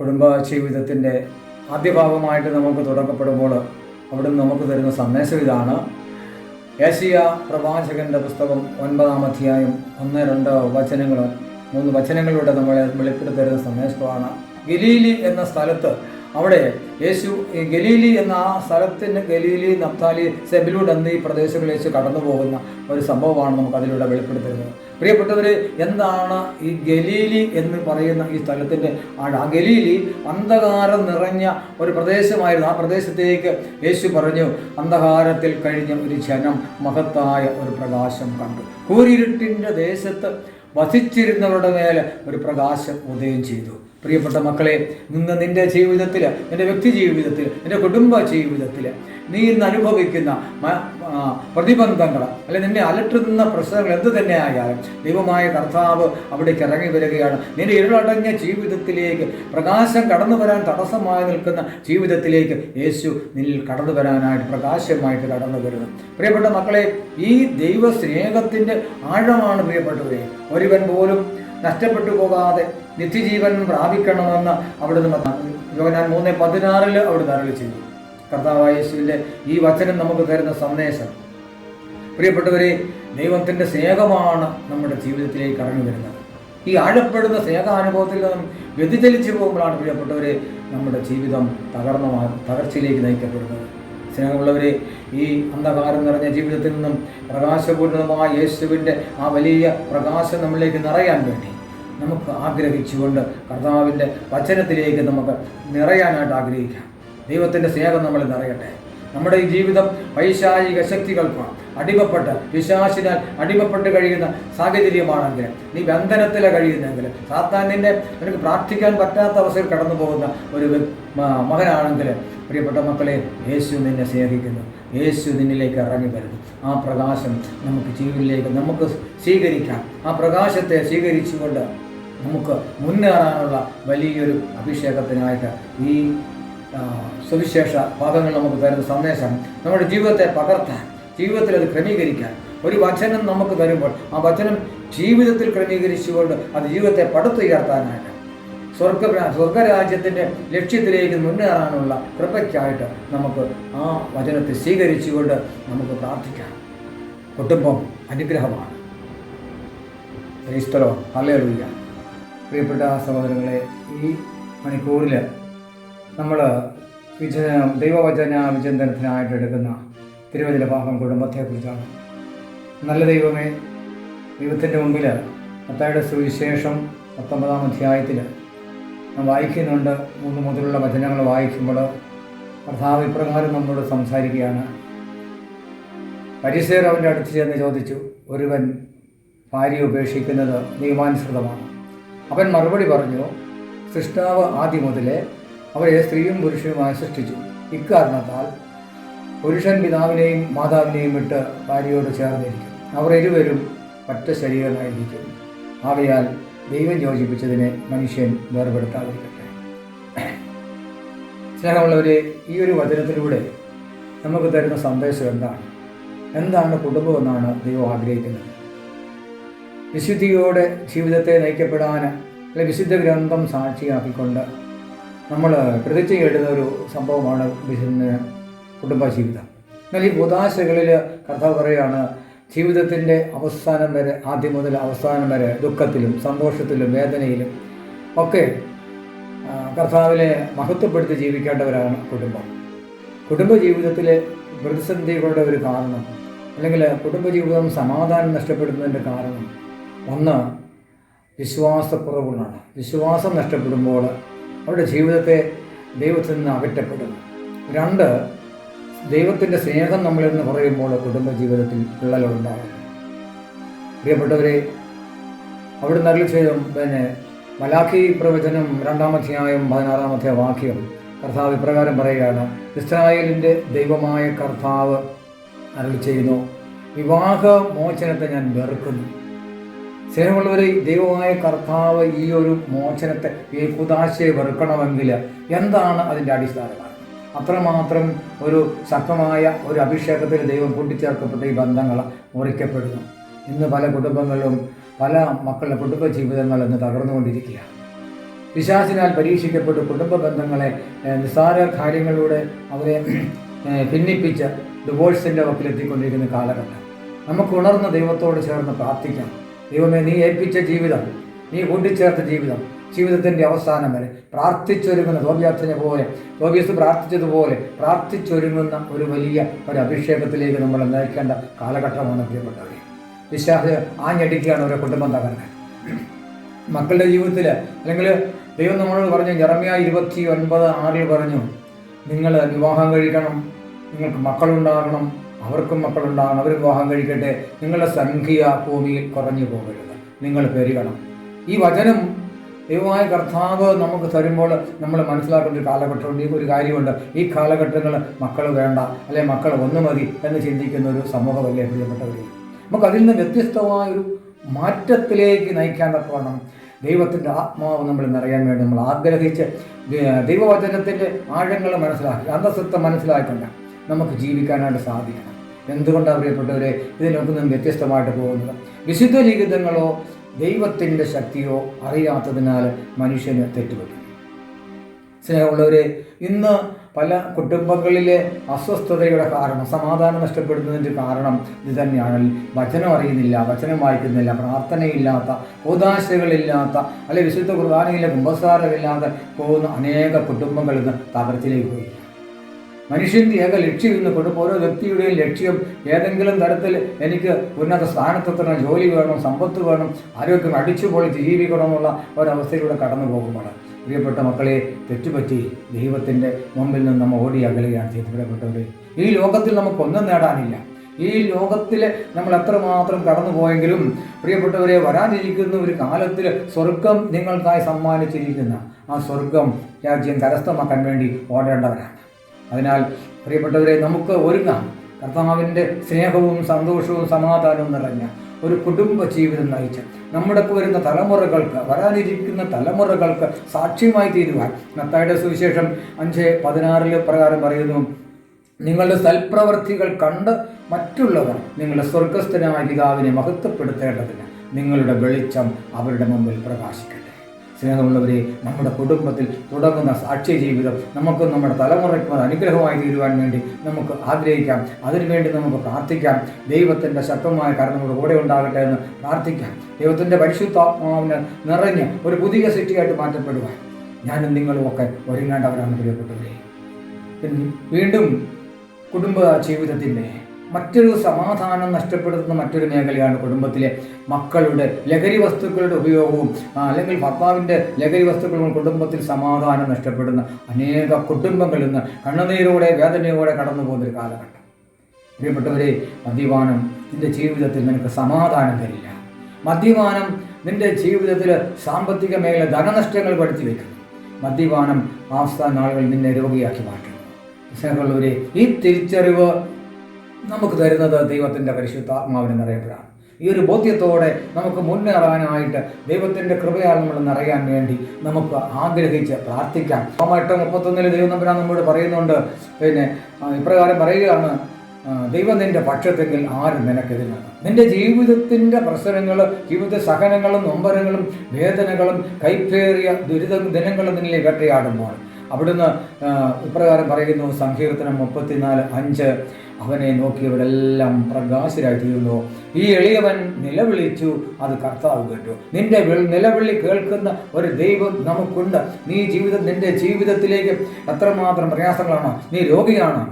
കുടുംബ ജീവിതത്തിന്റെ ആദ്യ ഭാഗമായിട്ട് നമുക്ക് തുടക്കപ്പെടുമ്പോൾ അവിടുന്ന് നമുക്ക് തരുന്ന സന്ദേശം ഇതാണ്. ഏഷ്യ പ്രവാചകന്റെ പുസ്തകം ഒൻപതാം അധ്യായം ഒന്ന് രണ്ട് വചനങ്ങൾ മൂന്ന് വചനങ്ങളിലൂടെ നമ്മളെ വെളിപ്പെടുത്തരുന്ന സന്ദേശമാണ്. ഗലീലി എന്ന സ്ഥലത്ത് അവിടെ യേശു ഗലീലി എന്ന ആ സ്ഥലത്തിന് ഗലീലി നപ്താലി സെബിലൂഡ് എന്നീ പ്രദേശങ്ങളിൽ വെച്ച് കടന്നു പോകുന്ന ഒരു സംഭവമാണ് നമുക്ക് അതിലൂടെ വെളിപ്പെടുത്തരുന്നത് പ്രിയപ്പെട്ടവർ എന്താണ് ഈ ഗലീലി എന്ന് പറയുന്ന ഈ സ്ഥലത്തിന്റെ ആ ഗലീലി അന്ധകാരം നിറഞ്ഞ ഒരു പ്രദേശമായിരുന്നു. ആ പ്രദേശത്തേക്ക് യേശു പറഞ്ഞു അന്ധകാരത്തിൽ കഴിഞ്ഞ ഒരു ജനം മഹത്തായ ഒരു പ്രകാശം കണ്ടു. കൂരിരുട്ടിന്റെ ദേശത്ത് വസിച്ചിരുന്നവരുടെ മേലെ ഒരു പ്രകാശം ഉദയം ചെയ്തു. പ്രിയപ്പെട്ട മക്കളെ ഇന്ന് നിന്റെ ജീവിതത്തിൽ നിന്റെ വ്യക്തി ജീവിതത്തിൽ നിന്റെ കുടുംബ ജീവിതത്തിൽ നീ ഇന്ന് അനുഭവിക്കുന്ന പ്രതിബന്ധങ്ങൾ അല്ലെ നിന്നെ അലട്ടുന്ന പ്രശ്നങ്ങൾ എന്ത് തന്നെ ആയാലും ദൈവമായ കർത്താവ് അവിടേക്ക് ഇറങ്ങി വരികയാണ്. നിന്റെ ഇരുളടങ്ങിയ ജീവിതത്തിലേക്ക് പ്രകാശം കടന്നു വരാൻ തടസ്സമായി നിൽക്കുന്ന ജീവിതത്തിലേക്ക് യേശു നിന്നിൽ കടന്നു വരാനായിട്ട് പ്രകാശമായിട്ട് കടന്നു വരുന്നു. പ്രിയപ്പെട്ട മക്കളെ ഈ ദൈവ സ്നേഹത്തിന്റെ ആഴമാണ് പ്രിയപ്പെട്ടവരെ. ഒരുവൻ പോലും നഷ്ടപ്പെട്ടു പോകാതെ നിത്യജീവൻ പ്രാപിക്കണമെന്ന് അവിടുന്ന് യോനാൻ മൂന്ന് പതിനാറിൽ അവിടുന്ന് അരളി കർത്താവായ യേശുവിന്റെ ഈ വചനം നമുക്ക് തരുന്ന സന്ദേശം. പ്രിയപ്പെട്ടവരെ ദൈവത്തിന്റെ സ്നേഹമാണ് നമ്മുടെ ജീവിതത്തിലേക്ക് കടന്നു വരുന്നത്. ഈ ആഴപ്പെടുന്ന സ്നേഹാനുഭവത്തിൽ നിന്നും വ്യതിചലിച്ചു പോകുമ്പോഴാണ് പ്രിയപ്പെട്ടവരെ നമ്മുടെ ജീവിതം തകർന്ന തകർച്ചയിലേക്ക് നയിക്കപ്പെടുന്നത്. സ്നേഹമുള്ളവരെ ഈ അന്ധകാരം നിറഞ്ഞ ജീവിതത്തിൽ നിന്നും പ്രകാശപൂർണമായ യേശുവിന്റെ ആ വലിയ പ്രകാശം നമ്മളിലേക്ക് നിറയാൻ വേണ്ടി നമുക്ക് ആഗ്രഹിച്ചുകൊണ്ട് കർത്താവിന്റെ വചനത്തിലേക്ക് നമുക്ക് നിറയാനായിട്ട് ആഗ്രഹിക്കാം. ദൈവത്തിന്റെ സ്നേഹം നമ്മൾ നിറയട്ടെ. നമ്മുടെ ഈ ജീവിതം പൈശാചിക ശക്തികൾക്ക് അടിമപ്പെട്ട് വിശ്വാസിനാൽ അടിമപ്പെട്ട് കഴിയുന്ന സാഹചര്യമാണെങ്കിൽ നീ ബന്ധനത്തിലെ കഴിയുന്നെങ്കിൽ സാത്താനിന്റെ നിനക്ക് പ്രാർത്ഥിക്കാൻ പറ്റാത്ത അവസ്ഥയിൽ കടന്നു പോകുന്ന ഒരു മകനാണെങ്കിൽ പ്രിയപ്പെട്ട മക്കളെ യേശു നിന്നെ സ്നേഹിക്കുന്നു. യേശു നിന്നിലേക്ക് ഇറങ്ങി വരുന്നു. ആ പ്രകാശം നമുക്ക് ജീവിതത്തിലേക്ക് നമുക്ക് സ്വീകരിക്കാം. ആ പ്രകാശത്തെ സ്വീകരിച്ചുകൊണ്ട് നമുക്ക് മുന്നേറാനുള്ള വലിയൊരു അഭിഷേകത്തിനായിട്ട് ഈ സുവിശേഷ ഭാഗങ്ങൾ നമുക്ക് തരുന്ന സന്ദേശം നമ്മുടെ ജീവിതത്തെ പകർത്താൻ ജീവിതത്തിൽ അത് ക്രമീകരിക്കാൻ. ഒരു വചനം നമുക്ക് തരുമ്പോൾ ആ വചനം ജീവിതത്തിൽ ക്രമീകരിച്ചുകൊണ്ട് അത് ജീവിതത്തെ പടുത്തുയർത്താനായിട്ട് സ്വർഗ സ്വർഗരാജ്യത്തിന്റെ ലക്ഷ്യത്തിലേക്ക് മുന്നേറാനുള്ള കൃപയ്ക്കായിട്ട് നമുക്ക് ആ വചനത്തെ സ്വീകരിച്ചുകൊണ്ട് നമുക്ക് പ്രാർത്ഥിക്കാം. കുടുംബം അനുഗ്രഹമാണ്. ക്രൈസ്തലോ ഹല്ലേലൂയ. പ്രിയപ്പെട്ട സഹോദരങ്ങളെ ഈ മണിക്കൂറിൽ നമ്മൾ വിചന ദൈവവചന വിചിന്തനത്തിനായിട്ട് എടുക്കുന്ന തിരുവചന ഭാഗം കുടുംബത്തെക്കുറിച്ചാണ്. നല്ല ദൈവമേ ദൈവത്തിന്റെ മുമ്പിൽ മത്തായുടെ സുവിശേഷം പത്തൊമ്പതാം അധ്യായത്തിൽ നാം വായിക്കുന്നുണ്ട്. മൂന്ന് മുതലുള്ള വചനങ്ങൾ വായിക്കുമ്പോൾ കർത്താവ് ഇപ്രകാരം നമ്മോട് സംസാരിക്കുകയാണ്. പരിസേർ അവന്റെ അടുത്ത് ചെന്ന് ചോദിച്ചു ഒരുവൻ ഭാര്യ ഉപേക്ഷിക്കുന്നത് നിയമാനുസൃതമാണ്. അവൻ മറുപടി പറഞ്ഞു സൃഷ്ടാവ് ആദ്യം മുതലേ അവരെ സ്ത്രീയും പുരുഷനുമായി സൃഷ്ടിച്ചു. ഇക്കാരണത്താൽ പുരുഷൻ പിതാവിനെയും മാതാവിനെയും വിട്ട് ഭാര്യയോട് ചേർന്നിരിക്കും. അവർ ഇരുവരും ഒറ്റ ശരീരമായിരിക്കും. ആകയാൽ ദൈവം യോജിപ്പിച്ചതിനെ മനുഷ്യൻ വേർപെടുത്താതിരിക്കട്ടെ. സ്നേഹമുള്ളവരെ ഈ ഒരു വചനത്തിലൂടെ നമുക്ക് തരുന്ന സന്ദേശം എന്താണ്? എന്താണ് കുടുംബമെന്നാണ് ദൈവം ആഗ്രഹിക്കുന്നത്. വിശുദ്ധിയോടെ ജീവിതത്തെ നയിക്കപ്പെടാൻ അല്ലെ വിശുദ്ധ ഗ്രന്ഥം സാക്ഷിയാക്കിക്കൊണ്ട് നമ്മൾ പ്രതിജ്ഞ കേട്ടുന്ന ഒരു സംഭവമാണ് കുടുംബജീവിതം. എന്നാൽ ഈ ഉദാശകളിൽ കർത്താവ് പറയുകയാണ് ജീവിതത്തിന്റെ അവസാനം വരെ ആദ്യം മുതൽ അവസാനം വരെ ദുഃഖത്തിലും സന്തോഷത്തിലും വേദനയിലും ഒക്കെ കർത്താവിനെ മഹത്വപ്പെടുത്തി ജീവിക്കേണ്ടവരാണ് കുടുംബം. കുടുംബജീവിതത്തിലെ പ്രതിസന്ധികളുടെ ഒരു കാരണം അല്ലെങ്കിൽ കുടുംബജീവിതം സമാധാനം നഷ്ടപ്പെടുന്നതിന്റെ കാരണം ഒന്ന് വിശ്വാസക്കുറവുകളാണ്. വിശ്വാസം നഷ്ടപ്പെടുമ്പോൾ അവരുടെ ജീവിതത്തെ ദൈവത്തിൽ നിന്ന് അകറ്റപ്പെടുന്നു. രണ്ട് ദൈവത്തിന്റെ സ്നേഹം നമ്മളിൽ നിന്ന് കുറയുമ്പോൾ കുടുംബജീവിതത്തിൽ വിള്ളലുണ്ടാകുന്നു. പ്രിയപ്പെട്ടവരെ അവിടെ നല്ല ചെയ്തും പിന്നെ മലാഖി പ്രവചനം രണ്ടാമധ്യായം പതിനാറാമത്തെ വാക്യം കർത്താവ് ഇപ്രകാരം പറയുകയാണ് ഇസ്രായേലിന്റെ ദൈവമായ കർത്താവ് അരളി ചെയ്യുന്നു വിവാഹ മോചനത്തെ ഞാൻ വെറുക്കുന്നു. സ്നേഹമുള്ളവരെ ദൈവമായ കർത്താവ് ഈ ഒരു മോചനത്തെ ഈ കുതാശയെ വെറുക്കണമെങ്കിൽ എന്താണ് അതിന്റെ അടിസ്ഥാന അത്രമാത്രം ഒരു ശക്തമായ ഒരു അഭിഷേകത്തിൽ ദൈവം കൂട്ടിച്ചേർക്കപ്പെട്ട ഈ ബന്ധങ്ങൾ മുറിക്കപ്പെടുന്നു. ഇന്ന് പല കുടുംബങ്ങളിലും പല മക്കളുടെ കുടുംബ ജീവിതങ്ങൾ ഇന്ന് തകർന്നുകൊണ്ടിരിക്കുക വിശ്വാസിനാൽ പരീക്ഷിക്കപ്പെട്ട് കുടുംബ ബന്ധങ്ങളെ നിസ്സാര കാര്യങ്ങളിലൂടെ അവരെ ഭിന്നിപ്പിച്ച് ഡിവോഴ്സിന്റെ വക്കിലെത്തിക്കൊണ്ടിരിക്കുന്ന കാലഘട്ടം. നമുക്ക് ഉണർന്ന് ദൈവത്തോട് ചേർന്ന് പ്രാർത്ഥിക്കാം. ദൈവമേ നീ ഏൽപ്പിച്ച ജീവിതം നീ കൂട്ടിച്ചേർത്ത ജീവിതം ജീവിതത്തിന്റെ അവസാനം വരെ പ്രാർത്ഥിച്ചൊരുങ്ങുന്ന തോബിയാത്തിനെ പോലെ തോബിയസ് പ്രാർത്ഥിച്ചതുപോലെ പ്രാർത്ഥിച്ചൊരുങ്ങുന്ന ഒരു വലിയ ഒരു അഭിഷേകത്തിലേക്ക് നമ്മൾ നയിക്കേണ്ട കാലഘട്ടമാണ് പ്രിയപ്പെട്ടവരെ. വിശ്വാസ ആഞ്ഞടിക്കുകയാണ് ഓരോ കുടുംബം തകർന്ന് മക്കളുടെ ജീവിതത്തിൽ അല്ലെങ്കിൽ ദൈവം നമ്മളോട് പറഞ്ഞു ജറമിയ ഇരുപത്തി ഒൻപത് ആറിൽ പറഞ്ഞു നിങ്ങൾ വിവാഹം കഴിക്കണം നിങ്ങൾക്ക് മക്കളുണ്ടാകണം അവർക്കും മക്കളുണ്ടാകണം അവർ വിവാഹം കഴിക്കട്ടെ. നിങ്ങളുടെ സംഖ്യ ഭൂമിയിൽ കുറഞ്ഞു പോകരുത്. നിങ്ങൾ പെരുകണം. ഈ വചനം ദൈവമായ കർത്താവ് നമുക്ക് തരുമ്പോൾ നമ്മൾ മനസ്സിലാക്കേണ്ട ഒരു കാലഘട്ടമുണ്ട്. ഒരു കാര്യമുണ്ട്. ഈ കാലഘട്ടങ്ങൾ മക്കൾ വേണ്ട അല്ലെ മക്കൾ ഒന്ന് മതി എന്ന് ചിന്തിക്കുന്ന ഒരു സമൂഹമല്ലേ പ്രിയപ്പെട്ടവരെ. നമുക്ക് അതിൽ നിന്ന് വ്യത്യസ്തമായ ഒരു മാറ്റത്തിലേക്ക് നയിക്കാൻ തക്കവണ്ണം ദൈവത്തിന്റെ ആത്മാവ് നമ്മൾ നിറയാൻ വേണ്ടി നമ്മൾ ആഗ്രഹിച്ച് ദൈവവചനത്തിന്റെ ആഴങ്ങൾ മനസ്സിലാക്കി അന്തസ്വത്വം മനസ്സിലാക്കണ്ട നമുക്ക് ജീവിക്കാനായിട്ട് സാധിക്കണം. എന്തുകൊണ്ടാണ് പ്രിയപ്പെട്ടവരെ ഇതിനൊന്നും വ്യത്യസ്തമായിട്ട് പോകുന്നത്? വിശുദ്ധ ലിഖിതങ്ങളോ ദൈവത്തിന്റെ ശക്തിയോ അറിയാത്തതിനാൽ മനുഷ്യന് തെറ്റുപറ്റും. സ്നേഹമുള്ളവരെ ഇന്ന് പല കുടുംബങ്ങളിലെ അസ്വസ്ഥതയുടെ കാരണം സമാധാനം നഷ്ടപ്പെടുന്നതിന്റെ കാരണം ഇത് തന്നെയാണ്. വചനം അറിയുന്നില്ല വചനം വായിക്കുന്നില്ല പ്രാർത്ഥനയില്ലാത്ത ഉദാശകളില്ലാത്ത അല്ലെങ്കിൽ വിശുദ്ധ കുർബാനയിലെ കുമ്പസാരമില്ലാതെ പോകുന്ന അനേക കുടുംബങ്ങൾ ഇന്ന് തകർച്ചയിലേക്ക് പോയി. മനുഷ്യന്റെ ഏക ലക്ഷ്യം ഇന്ന് കൊടുക്കും ഓരോ വ്യക്തിയുടെയും ലക്ഷ്യം ഏതെങ്കിലും തരത്തിൽ എനിക്ക് ഉന്നത സ്ഥാനത്തെത്തണം ജോലി വേണം സമ്പത്ത് വേണം ആരോഗ്യം അടിച്ചു പൊളിച്ച് ജീവിക്കണമെന്നുള്ള ഒരവസ്ഥയിലൂടെ കടന്നു പോകുമ്പോൾ പ്രിയപ്പെട്ട മക്കളെ തെറ്റുപറ്റി ദൈവത്തിന്റെ മുമ്പിൽ നിന്ന് നമ്മൾ ഓടി അകലുകയാണ് ചെയ്ത് ഈ ലോകത്തിൽ നമുക്കൊന്നും നേടാനില്ല. ഈ ലോകത്തിൽ നമ്മൾ എത്രമാത്രം കടന്നു പോയെങ്കിലും പ്രിയപ്പെട്ടവരെ വരാനിരിക്കുന്ന ഒരു കാലത്തിൽ സ്വർഗം നിങ്ങൾക്കായി സമ്മാനിച്ചിരിക്കുന്ന ആ സ്വർഗം രാജ്യം കരസ്ഥമാക്കാൻ വേണ്ടി ഓടേണ്ടവരാണ്. അതിനാൽ പ്രിയപ്പെട്ടവരെ നമുക്ക് ഒരുങ്ങാം. കർത്താവിന്റെ സ്നേഹവും സന്തോഷവും സമാധാനവും നിറഞ്ഞ ഒരു കുടുംബ ജീവിതം നയിച്ച് നമ്മുടെ വരുന്ന തലമുറകൾക്ക് വരാനിരിക്കുന്ന തലമുറകൾക്ക് സാക്ഷ്യമായി തീരുവാൻ നത്തായുടെ സുവിശേഷം അഞ്ച് പതിനാറിൽ പ്രകാരം പറയുന്നു നിങ്ങളുടെ സൽപ്രവർത്തികൾ കണ്ട് മറ്റുള്ളവർ നിങ്ങളുടെ സ്വർഗസ്ഥനായ പിതാവിനെ മഹത്വപ്പെടുത്തേണ്ടതിന് നിങ്ങളുടെ വെളിച്ചം അവരുടെ മുമ്പിൽ പ്രകാശിക്കട്ടെ. സ്നേഹമുള്ളവരെ നമ്മുടെ കുടുംബത്തിൽ തുടങ്ങുന്ന സാക്ഷ്യ ജീവിതം നമുക്ക് നമ്മുടെ തലമുറയ്ക്ക് അനുഗ്രഹമായി തീരുവാൻ വേണ്ടി നമുക്ക് ആഗ്രഹിക്കാം. അതിനുവേണ്ടി നമുക്ക് പ്രാർത്ഥിക്കാം. ദൈവത്തിന്റെ ശക്തമായ കർമ്മങ്ങളുടെ കൂടെ ഉണ്ടാകട്ടെ എന്ന് പ്രാർത്ഥിക്കാം. ദൈവത്തിന്റെ പരിശുദ്ധാത്മാവിന് നിറഞ്ഞ് ഒരു പുതിയ സൃഷ്ടിയായിട്ട് മാറ്റപ്പെടുവാൻ ഞാനും നിങ്ങളും ഒക്കെ ഒരുങ്ങേണ്ടവരാണ് പ്രിയപ്പെട്ടവരെ വീണ്ടും കുടുംബ ജീവിതത്തിന്റെ മറ്റൊരു സമാധാനം നഷ്ടപ്പെടുത്തുന്ന മറ്റൊരു മേഖലയാണ് കുടുംബത്തിലെ മക്കളുടെ ലഹരി വസ്തുക്കളുടെ ഉപയോഗവും അല്ലെങ്കിൽ ഭർത്താവിന്റെ ലഹരി വസ്തുക്കളും കുടുംബത്തിൽ സമാധാനം നഷ്ടപ്പെടുന്ന അനേക കുടുംബങ്ങൾ ഇന്ന് കണ്ണുനീരോടെ വേദനയോടെ കടന്നു പോകുന്നൊരു കാലഘട്ടം. പ്രിയപ്പെട്ടവരെ മദ്യപാനം നിന്റെ ജീവിതത്തിൽ നിനക്ക് സമാധാനം തരില്ല. മദ്യപാനം നിന്റെ ജീവിതത്തിൽ സാമ്പത്തിക മേഖല ധനനഷ്ടങ്ങൾ പഠിച്ചു വയ്ക്കുന്നു. മദ്യപാനം ആസ്ഥാന നിന്നെ രോഗിയാക്കി മാറ്റുന്നു. സ്നേഹമുള്ളവരെ ഈ തിരിച്ചറിവ് നമുക്ക് തരുന്നത് ദൈവത്തിന്റെ പരിശുദ്ധാത്മാവിനെ നിറയപ്പെടാം ഈ ഒരു ബോധ്യത്തോടെ നമുക്ക് മുന്നേറാനായിട്ട് ദൈവത്തിന്റെ കൃപയാൽ നമ്മൾ നിറയാൻ വേണ്ടി നമുക്ക് ആഗ്രഹിച്ച് പ്രാർത്ഥിക്കാം. എട്ട് മുപ്പത്തൊന്നിൽ ദൈവം നമ്പരാൻ നമ്മോട് പറയുന്നുണ്ട്. പിന്നെ ഇപ്രകാരം പറയുകയാണ് ദൈവം നിന്റെ പക്ഷത്തെങ്കിൽ ആരും നിനക്കെതിരാണ്? നിന്റെ ജീവിതത്തിന്റെ പ്രശ്നങ്ങൾ ജീവിത സഹനങ്ങളും നൊമ്പരങ്ങളും വേദനകളും കൈപ്പേറിയ ദുരിത ദിനങ്ങളും നിന്നിലേക്ക് വേട്ടയാടുമ്പോൾ അവിടുന്ന് ഇപ്രകാരം പറയുന്നു സങ്കീർത്തനം മുപ്പത്തിനാല് അഞ്ച്. അവനെ നോക്കിയവരെല്ലാം പ്രകാശരായി തീർന്നു ഈ എളിയവൻ നിലവിളിച്ചു അത് കർത്താവ് കേട്ടു. നിന്റെ നിലവിളി കേൾക്കുന്ന ഒരു ദൈവം നമുക്കുണ്ട്. നീ ജീവിതം നിന്റെ ജീവിതത്തിലേക്ക് എത്രമാത്രം പ്രയാസങ്ങളാണോ നീ രോഗിയാണോ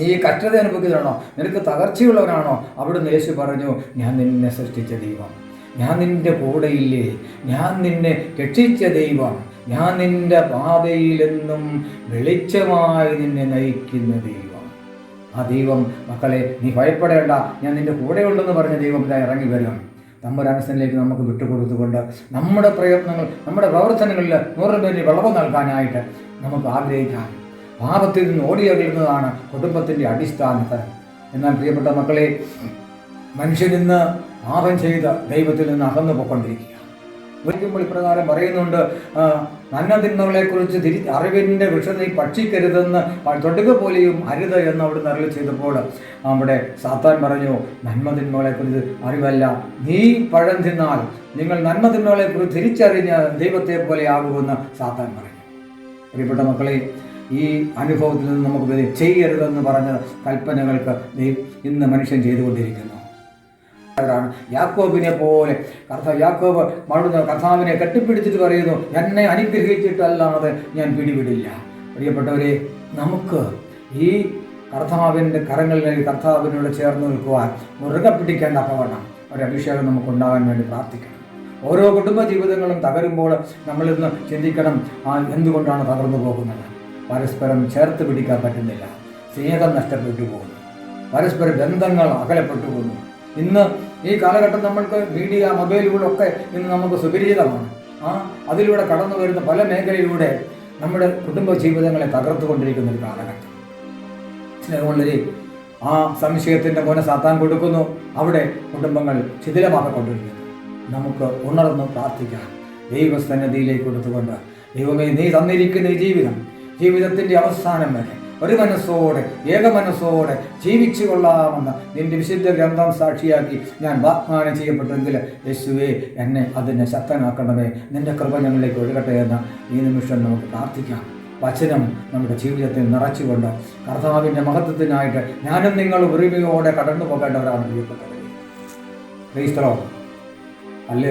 നീ കഷ്ടത അനുഭവിക്കുന്നതാണോ നിനക്ക് തകർച്ചയുള്ളവനാണോ അവിടുന്ന് യേശു പറഞ്ഞു ഞാൻ നിന്നെ സൃഷ്ടിച്ച ദൈവം. ഞാൻ നിന്റെ കൂടെയില്ലേ? ഞാൻ നിന്നെ രക്ഷിച്ച ദൈവം. ഞാൻ നിന്റെ പാതയിലെന്നും വെളിച്ചമായി നിന്നെ നയിക്കുന്ന ദൈവം. ആ ദൈവം മക്കളെ നീ ഭയപ്പെടേണ്ട. ഞാൻ നിന്റെ കൂടെയുണ്ടെന്ന് പറഞ്ഞ ദൈവം ഇതാ ഇറങ്ങി വരും. തമ്പുരാനസനിലേക്ക് നമുക്ക് വിട്ടുകൊടുത്തുകൊണ്ട് നമ്മുടെ പ്രയത്നങ്ങൾ നമ്മുടെ പ്രവർത്തനങ്ങളിൽ നൂറ് പേരിൽ വിളവ് നൽകാനായിട്ട് നമുക്ക് ആഗ്രഹിക്കാം. പാപത്തിൽ നിന്ന് ഓടിയകലുന്നതാണ് കുടുംബത്തിന്റെ അടിസ്ഥാനത്ത് എന്നാൽ പ്രിയപ്പെട്ട മക്കളെ മനുഷ്യനിന്ന് പാപം ചെയ്ത് ദൈവത്തിൽ നിന്ന് അകന്നു പോയിക്കൊണ്ടിരിക്കുക ഒരിക്കുമ്പോൾ ഇപ്രകാരം പറയുന്നുണ്ട് നന്മ തിന്മകളെക്കുറിച്ച് തിരി അറിവിന്റെ വിഷം നീ ഭക്ഷിക്കരുതെന്ന് തൊടുക പോലെയും അരുത് എന്ന് അവിടുന്ന് അറിവ് ചെയ്തപ്പോൾ അവിടെ സാത്താൻ പറഞ്ഞു നന്മ തിന്മകളെക്കുറിച്ച് അറിവല്ല. നീ പഴം തിന്നാൽ നിങ്ങൾ നന്മ തിന്മകളെക്കുറിച്ച് തിരിച്ചറിഞ്ഞ ദൈവത്തെ പോലെ ആകുമെന്ന് സാത്താൻ പറഞ്ഞു. പ്രിയപ്പെട്ട മക്കളെ ഈ അനുഭവത്തിൽ നിന്ന് നമുക്ക് ചെയ്യരുതെന്ന് പറഞ്ഞ കൽപ്പനകൾക്ക് ഇന്ന് മനുഷ്യൻ ചെയ്തുകൊണ്ടിരിക്കുന്നു. അവരാണ് യാക്കോബിനെ പോലെ. കർത്താവ് യാക്കോബ് മഴുന്ന കർത്താവിനെ കെട്ടിപ്പിടിച്ചിട്ട് പറയുന്നു എന്നെ അനുഗ്രഹിച്ചിട്ടല്ലാതെ ഞാൻ പിടിവിടില്ല. പ്രിയപ്പെട്ടവരെ നമുക്ക് ഈ കർത്താവിന്റെ കരങ്ങളിൽ കർത്താവിനോട് ചേർന്ന് നിൽക്കുവാൻ മുറുകെ പിടിക്കേണ്ട അപകടം ഒരു അഭിഷേകം നമുക്കുണ്ടാകാൻ വേണ്ടി പ്രാർത്ഥിക്കണം. ഓരോ കുടുംബ ജീവിതങ്ങളും തകരുമ്പോൾ നമ്മളിന്ന് ചിന്തിക്കണം ആ എന്തുകൊണ്ടാണ് തകർന്നു പോകുന്നത്? പരസ്പരം ചേർത്ത് പിടിക്കാൻ പറ്റുന്നില്ല. സ്നേഹം നഷ്ടപ്പെട്ടു പോകുന്നു. പരസ്പര ബന്ധങ്ങൾ അകലപ്പെട്ടു പോകുന്നു. ഇന്ന് ഈ കാലഘട്ടം നമ്മൾക്ക് മീഡിയ മൊബൈലുകളൊക്കെ ഇന്ന് നമുക്ക് സുപരിചിതമാണ്. ആ അതിലൂടെ കടന്നു വരുന്ന പല മേഖലയിലൂടെ നമ്മുടെ കുടുംബ ജീവിതങ്ങളെ തകർത്തുകൊണ്ടിരിക്കുന്ന ഒരു കാലഘട്ടം. സ്നേഹമുള്ളവരെ ആ സംശയത്തിന്റെ മോനെ സാത്താൻ കൊടുക്കുന്നു. അവിടെ കുടുംബങ്ങൾ ശിഥിലമാക്കിക്കൊണ്ടിരിക്കുന്നു നമുക്ക് ഉണർന്ന് പ്രാർത്ഥിക്കാം. ദൈവസന്നദ്ധിയിലേക്ക് കൊടുത്തുകൊണ്ട് ദൈവമേ നീ തന്നിരിക്കുന്ന ജീവിതം ജീവിതത്തിന്റെ അവസാനം വരെ ഒരു മനസ്സോടെ ഏക മനസ്സോടെ ജീവിച്ചു കൊള്ളാമെന്ന് നിന്റെ വിശുദ്ധ ഗ്രന്ഥം സാക്ഷിയാക്കി ഞാൻ വാഗ്ദാനം ചെയ്യപ്പെട്ടെങ്കിൽ യേശുവേ എന്നെ അതിനെ ശക്തനാക്കണമേ. നിന്റെ കൃപ ഞങ്ങളിലേക്ക് ഒഴുകട്ടെ എന്ന് ഈ നിമിഷം നമുക്ക് പ്രാർത്ഥിക്കാം. വചനം നമ്മുടെ ജീവിതത്തിൽ നിറച്ചുകൊണ്ട് കർത്താവിന്റെ മഹത്വത്തിനായിട്ട് ഞാനും നിങ്ങൾ ഉറിമയോടെ കടന്നു പോകേണ്ടവരാണ് പ്രിയപ്പെട്ടവരെ ക്രൈസ്തലോ അല്ലേ